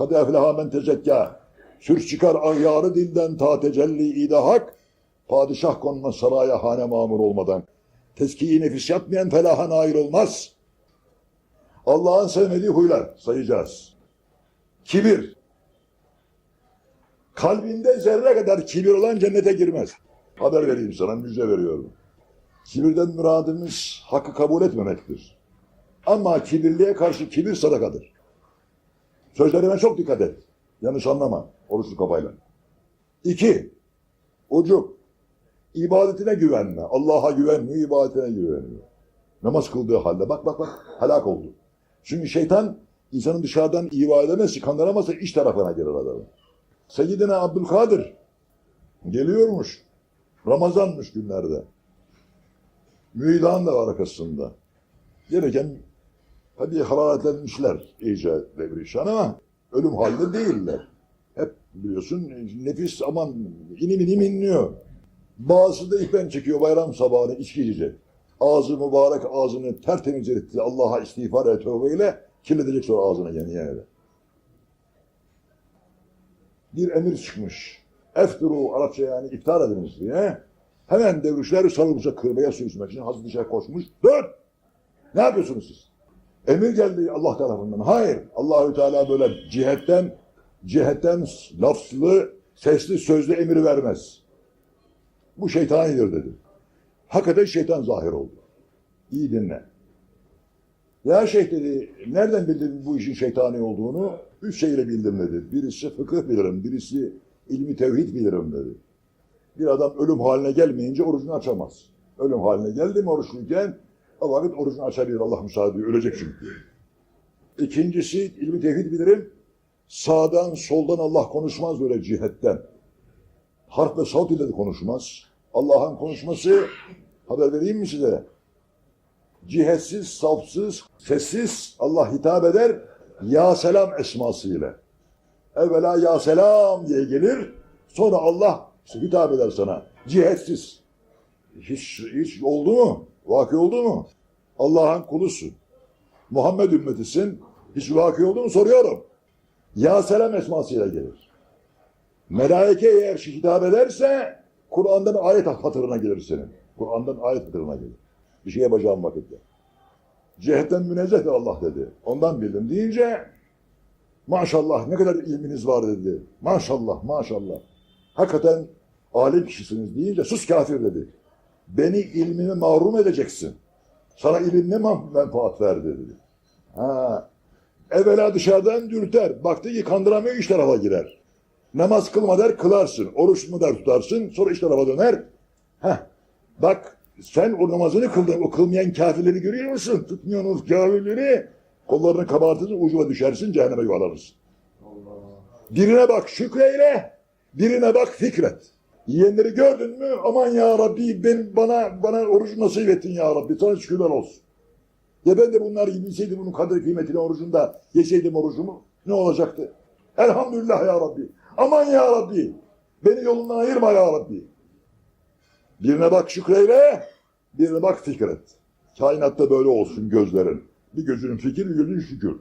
Kadı eflaha men tezekka. Sür çıkar ahyarı dilden ta tecelli ide hak. Padişah konmaz saraya hane mamur olmadan. Teskiyi nefis yapmayan felaha nail olmaz. Allah'ın sevmediği huylar sayacağız. Kibir. Kalbinde zerre kadar kibir olan cennete girmez. Haber vereyim sana, müjde veriyorum. Kibirden muradımız hakkı kabul etmemektir. Ama kibirliğe karşı kibir sadakadır. Sözlerime çok dikkat et. Yanlış anlama oruçlu kafayla. İki, ucu. ibadetine güvenme. Allah'a güvenmiyor, ibadetine güveniyor. Namaz kıldığı halde bak bak bak helak oldu. Çünkü şeytan insanın dışarıdan iva edemezse, kandıramazsa iç tarafına girer adamın. Seyyidina Abdülkadir geliyormuş. Ramazanmış günlerde. Müidan da var arkasında. Gelirken tabii hararetlenmişler iyice devrişan ama ölüm halinde değiller. Hep biliyorsun nefis aman inim inim inliyor. Bazısı da ipen çekiyor bayram sabahını içki içecek. Ağzı mübarek ağzını tertemiz etti. Allah'a istiğfar et tövbeyle kirletecek sonra ağzına yeni yere. Bir emir çıkmış. Efturu Arapça yani iftar ediniz diye. Hemen devrişler sarılmışa kırbaya su içmek için Hazreti Şeyh koşmuş. Dur! Ne yapıyorsunuz siz? Emir geldi Allah tarafından. Hayır. Allahü Teala böyle cihetten cihetten lafzlı, sesli, sözlü emir vermez. Bu şeytanidir dedi. Hakikaten şeytan zahir oldu. İyi dinle. Ya şeyh dedi, nereden bildin bu işin şeytani olduğunu? Üç şeyle bildim dedi. Birisi fıkıh bilirim, birisi ilmi tevhid bilirim dedi. Bir adam ölüm haline gelmeyince orucunu açamaz. Ölüm haline geldi mi oruçluyken o vakit orucunu açabilir Allah müsaade ediyor. Ölecek çünkü. İkincisi ilmi tevhid bilirim. Sağdan soldan Allah konuşmaz böyle cihetten. Harf ve savt ile de konuşmaz. Allah'ın konuşması haber vereyim mi size? Cihetsiz, safsız, sessiz Allah hitap eder. Ya selam esmasıyla. Evvela ya selam diye gelir. Sonra Allah hitap eder sana. Cihetsiz. Hiç, hiç oldu mu? Vakı oldu mu? Allah'ın kulusun. Muhammed ümmetisin. Hiç vakı oldu mu soruyorum. Ya selam esmasıyla gelir. Melaike eğer hitap ederse Kur'an'dan ayet hatırına gelir senin. Kur'an'dan ayet hatırına gelir. Bir şey yapacağım vakitte. Cihetten münezzehtir Allah dedi. Ondan bildim deyince maşallah ne kadar ilminiz var dedi. Maşallah maşallah. Hakikaten alim kişisiniz deyince sus kafir dedi. Beni ilmimi mahrum edeceksin. Sana ilim ne menfaat verdi dedi. Ha. Evvela dışarıdan dürter. Baktı ki kandıramıyor iç tarafa girer. Namaz kılma der kılarsın. Oruç mu der tutarsın. Sonra iç tarafa döner. Heh. Bak sen o namazını kıldın. O kılmayan kafirleri görüyor musun? Tutmuyorsunuz kafirleri. Kollarını kabartırsın ucuna düşersin cehenneme yuvarlanırsın. Birine bak şükreyle. Birine bak fikret. Yiyenleri gördün mü? Aman ya Rabbi ben bana bana oruç nasip ettin ya Rabbi. Sana şükürler olsun. Ya ben de bunlar bilseydim bunun kadir kıymetini orucunda yeseydim orucumu ne olacaktı? Elhamdülillah ya Rabbi. Aman ya Rabbi. Beni yolundan ayırma ya Rabbi. Birine bak şükreyle, birine bak fikret. Kainatta böyle olsun gözlerin. Bir gözünün fikir, bir gözün şükür.